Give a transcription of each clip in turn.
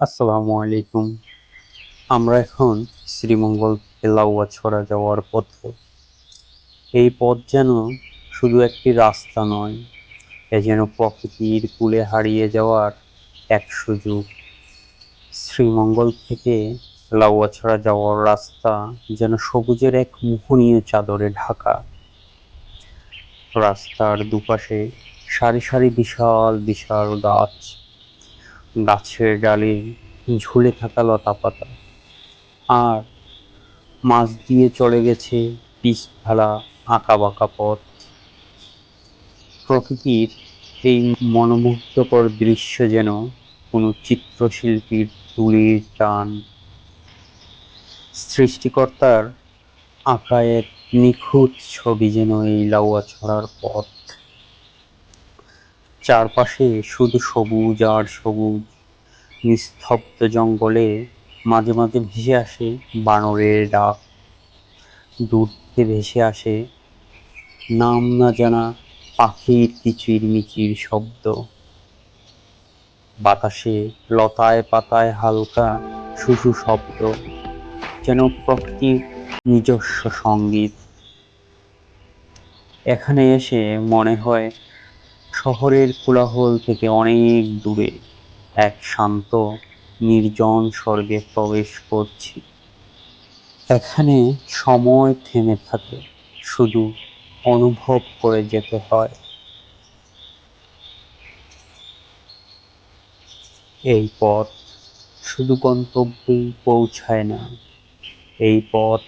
আসসালামু আলাইকুম। আমরা এখন শ্রীমঙ্গল ছড়া যাওয়ার পথে। এই পথ যেন শুধু একটি রাস্তা নয়, এ যেন প্রকৃতির কুলে হারিয়ে যাওয়ার এক সুযোগ। শ্রীমঙ্গল থেকে লাউয়াছড়া যাওয়ার রাস্তা যেন সবুজের এক মোহনীয় চাদরে ঢাকা। রাস্তার দুপাশে সারি সারি বিশাল বিশাল গাছ গাছের ডালে ঝুলে থাকা লতা পাতা। আর মাছ দিয়ে চলে গেছে পিস ফেলা আঁকা বাঁকা পথ। প্রকৃতির এই মনোমুগ্ধকর দৃশ্য যেন কোনো চিত্রশিল্পীর তুলির টান। সৃষ্টিকর্তার আঁকা এক নিখুঁত ছবি যেন এই লাউয়া ছড়ার পথ। চারপাশে শুধু সবুজ আর সবুজ। নিস্তব্ধ জঙ্গলে মাঝে মাঝে ভেসে আসে বানরের ডাক। দূর থেকে ভেসে আসে নাম না জানা পাখির কিচির মিচির শব্দ। বাতাসে লতায় পাতায় হালকা শুশু শব্দ, যেন প্রকৃতির নিজস্ব সংগীত। এখানে এসে মনে হয় শহরের কোলাহল থেকে অনেক দূরে এক শান্ত, নির্জন স্বর্গে প্রবেশ করছি। এখানে সময় থেমে থাকে, শুধু অনুভব করে যেতে হয়। এই পথ শুধু গন্তব্যেই পৌঁছায় না, এই পথ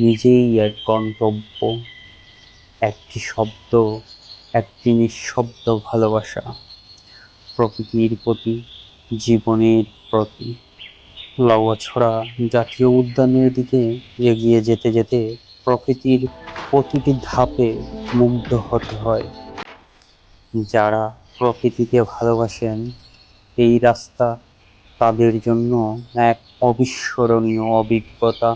নিজেই এক গন্তব্য, একটি শব্দ একটি নিঃশব্দ ভালোবাসা, প্রকৃতির প্রতি, জীবনের প্রতি। লাউয়াছড়া জাতীয় উদ্যানের দিকে এগিয়ে যেতে যেতে প্রকৃতির প্রতিটি ধাপে মুগ্ধ হতে হয়। যারা প্রকৃতিকে ভালোবাসেন, এই রাস্তা তাদের জন্য এক অবিস্মরণীয় অভিজ্ঞতা।